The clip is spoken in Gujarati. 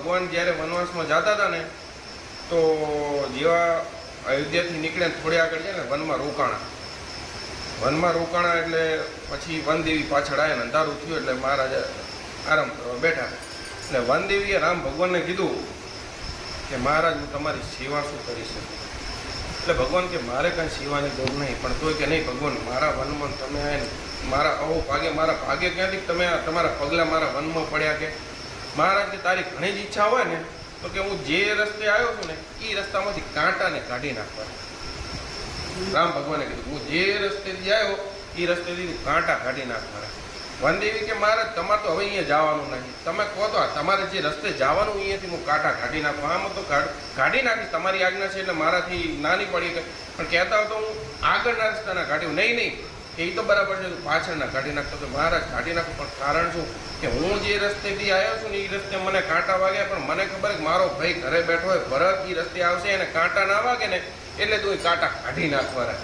ભગવાન જ્યારે વનવાસમાં જતા હતા ને, તો જેવા અયોધ્યાથી નીકળે થોડી આગળ છે ને, વનમાં રોકાણા. વનમાં રોકાણા એટલે પછી વનદેવી પાછળ આવ્યા ને, અંધારું થયું એટલે મહારાજા આરામ કરવા બેઠા. એટલે વનદેવીએ રામ ભગવાનને કીધું કે, મહારાજ, હું તમારી સેવા શું કરી શકું? એટલે ભગવાન કે, મારે કાંઈ સેવાની જરૂર નહીં, પણ તોય કે નહીં, ભગવાન, મારા વનમાં તમે મારા અહો ભાગે, મારા ભાગે ક્યાંથી તમે તમારા પગલાં મારા વનમાં પડ્યા કે? મહારાજ કે તારી ઘણી જ ઈચ્છા હોય ને, તો કે હું જે રસ્તે આવ્યો છું ને એ રસ્તામાંથી કાંટાને કાઢી નાખવા રામ ભગવાને કીધું, હું જે રસ્તેથી આવ્યો એ રસ્તેથી કાંટા કાઢી નાખવાના. વનદેવી કે, મહારાજ, તમારે તો હવે અહીંયા જવાનું નથી તમે કહો તો તમારે જે રસ્તે જવાનું, અહીંયાથી હું કાંટા કાઢી નાખું. આમાં તો કાઢી નાખીશ તમારી આજ્ઞા છે એટલે મારાથી નાની પડી ગઈ પણ કહેતા તો હું આગળના રસ્તાના કાઢ્યું. નહીં નહીં. એ તો બરાબર છે પાછળ પાછળના કાઢી નાખતો તો મહારાજ કાઢી નાખો, પણ કારણ શું? કે હું જે રસ્તેથી આવ્યો છું ને એ રસ્તે મને કાંટા વાગ્યા, પણ મને ખબર કે મારો ભાઈ ઘરે બેઠો હોય, ભરત એ રસ્તે આવશે એને કાંટા ના વાગે ને, એટલે તું કાંટા કાઢી નાખવાના.